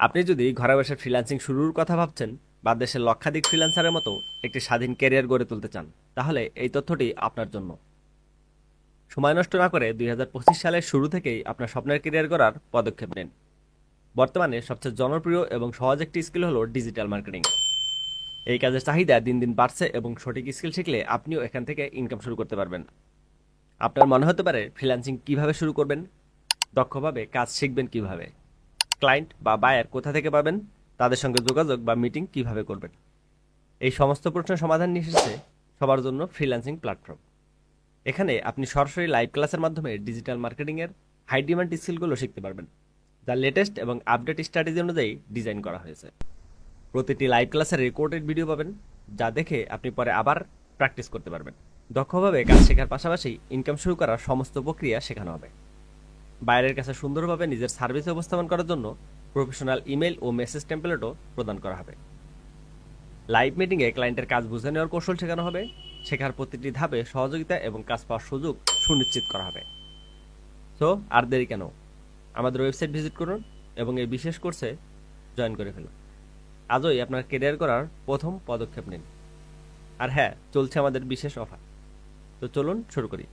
আপনি যদি ঘরে বসে ফ্রিল্যান্সিং শুরুর কথা ভাবছেন বা দেশের লক্ষাধিক ফ্রিল্যান্সারের মতো একটি স্বাধীন ক্যারিয়ার গড়ে তুলতে চান, তাহলে এই তথ্যটি আপনার জন্য। সময় নষ্ট না করে দুই হাজার পঁচিশ সালের শুরু থেকেই আপনার স্বপ্নের ক্যারিয়ার গড়ার পদক্ষেপ নেন। বর্তমানে সবচেয়ে জনপ্রিয় এবং সহজ একটি স্কিল হলো ডিজিটাল মার্কেটিং এই কাজের চাহিদা দিন দিন বাড়ছে এবং সঠিক স্কিল শিখলে আপনিও এখান থেকে ইনকাম শুরু করতে পারবেন। আপনার মনে হতে পারে ফ্রিল্যান্সিং কীভাবে শুরু করবেন? দক্ষভাবে কাজ শিখবেন কীভাবে? ক্লায়েন্ট বা বায়ার কোথা থেকে পাবেন, তাদের সঙ্গে যোগাযোগ বা মিটিং কীভাবে করবেন? এই সমস্ত প্রশ্নের সমাধান নিয়ে এসেছে সবার জন্য ফ্রিল্যান্সিং প্ল্যাটফর্ম এখানে আপনি সরাসরি লাইভ ক্লাসের মাধ্যমে ডিজিটাল মার্কেটিংয়ের হাই ডিমান্ড স্কিলগুলো শিখতে পারবেন, যা লেটেস্ট এবং আপডেট স্ট্র্যাটেজি অনুযায়ী ডিজাইন করা হয়েছে। প্রতিটি লাইভ ক্লাসের রেকর্ডেড ভিডিও পাবেন, যা দেখে আপনি পরে আবার প্র্যাকটিস করতে পারবেন। দক্ষভাবে কাজ শেখার পাশাপাশি ইনকাম শুরু করার সমস্ত প্রক্রিয়া শেখানো হবে। বাইরের কাছে সুন্দরভাবে নিজের সার্ভিস উপস্থাপন করার জন্য প্রফেশনাল ইমেল ও মেসেজ টেমপ্লেটও প্রদান করা হবে। লাইভ মিটিংয়ে ক্লায়েন্টের কাজ বুঝে নেওয়ার কৌশল শেখানো হবে। শেখার প্রতিটি ধাপে সহযোগিতা এবং কাজ পাওয়ার সুযোগ সুনিশ্চিত করা হবে। সো, আর দেরি কেন? আমাদের ওয়েবসাইট ভিজিট করুন এবং এই বিশেষ কোর্সে জয়েন করে ফেলুন। আজই আপনার কেরিয়ার করার প্রথম পদক্ষেপ নিন। আর হ্যাঁ চলছে আমাদের বিশেষ অফার। তো চলুন শুরু করি।